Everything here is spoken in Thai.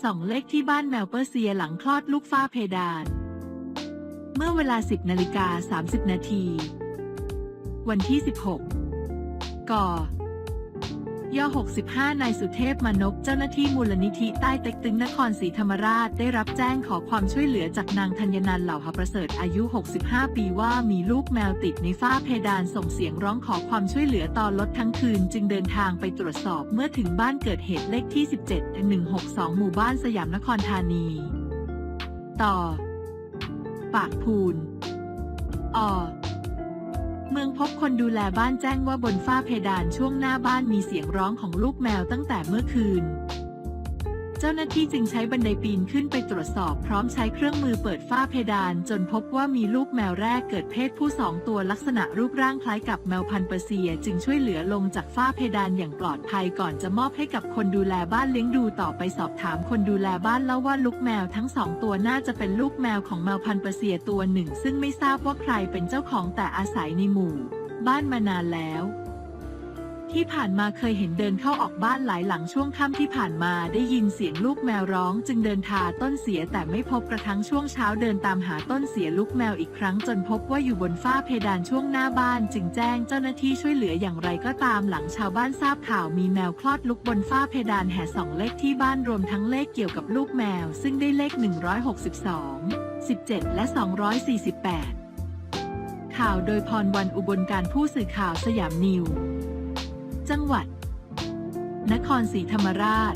ส่องเลขที่บ้านแมวเปอร์เซียหลังคลอดลูกฝ้าเพดาน เมื่อเวลา 10นาฬิกา30 นาที วันที่ 16 ก ย่อ 65 นายสุเทพมานพเจ้าหน้าที่มูลนิธิใต้เต็กตึงนครศรีธรรมราชได้รับแจ้งขอความช่วยเหลือจากนางธัญนันเหล่าหประเสริฐอายุ 65 ปีว่ามีลูกแมวติดในฝ้าเพดานส่งเสียงร้องขอความช่วยเหลือตอนรถทั้งคืน จึงเดินทางไปตรวจสอบเมื่อถึงบ้านเกิดเหตุเลขที่ 17 162 หมู่บ้านสยามนครธานี ต่อ ปากพูนอ เมืองพบคนดูแลบ้านแจ้งว่าบนฝ้าเพดานช่วงหน้าบ้านมีเสียงร้องของลูกแมวตั้งแต่เมื่อคืน เจ้าหน้าที่จึงใช้บันไดปีนขึ้นไปตรวจสอบ พร้อมใช้เครื่องมือเปิดฝ้าเพดาน จนพบว่ามีลูกแมวแรกเกิดเพศผู้สองตัวลักษณะรูปร่างคล้ายกับแมวพันธุ์เปอร์เซีย จึงช่วยเหลือลงจากฝ้าเพดานอย่างปลอดภัยก่อนจะมอบให้กับคนดูแลบ้านเลี้ยงดูต่อไปสอบถามคนดูแลบ้านเล่าว่าลูกแมวทั้งสองตัวน่าจะเป็นลูกแมวของแมวพันธุ์เปอร์เซียตัวหนึ่ง ซึ่งไม่ทราบว่าใครเป็นเจ้าของแต่อาศัยในหมู่ บ้านมานานแล้ว ที่ผ่านมาเคยเห็นเดินเข้าออกบ้านหลายหลังช่วงค่ำที่ผ่านมาได้ยินเสียงลูกแมวร้อง จึงเดินทาต้นเสียแต่ไม่พบกระทั่งช่วงเช้าเดินตามหาต้นเสียลูกแมวอีกครั้งจนพบว่าอยู่บนฝ้าเพดานช่วงหน้าบ้าน จึงแจ้งเจ้าหน้าที่ช่วยเหลืออย่างไรก็ตามหลังชาวบ้านทราบข่าวมีแมวคลอดลูกบนฝ้าเพดานแห่สองเลขที่บ้านรวมทั้งเลขเกี่ยวกับลูกแมว ซึ่งได้เลข 162 17 และ 248 ข่าวโดยพรวันอุบลการผู้สื่อข่าวสยามนิว จังหวัด นครศรีธรรมราช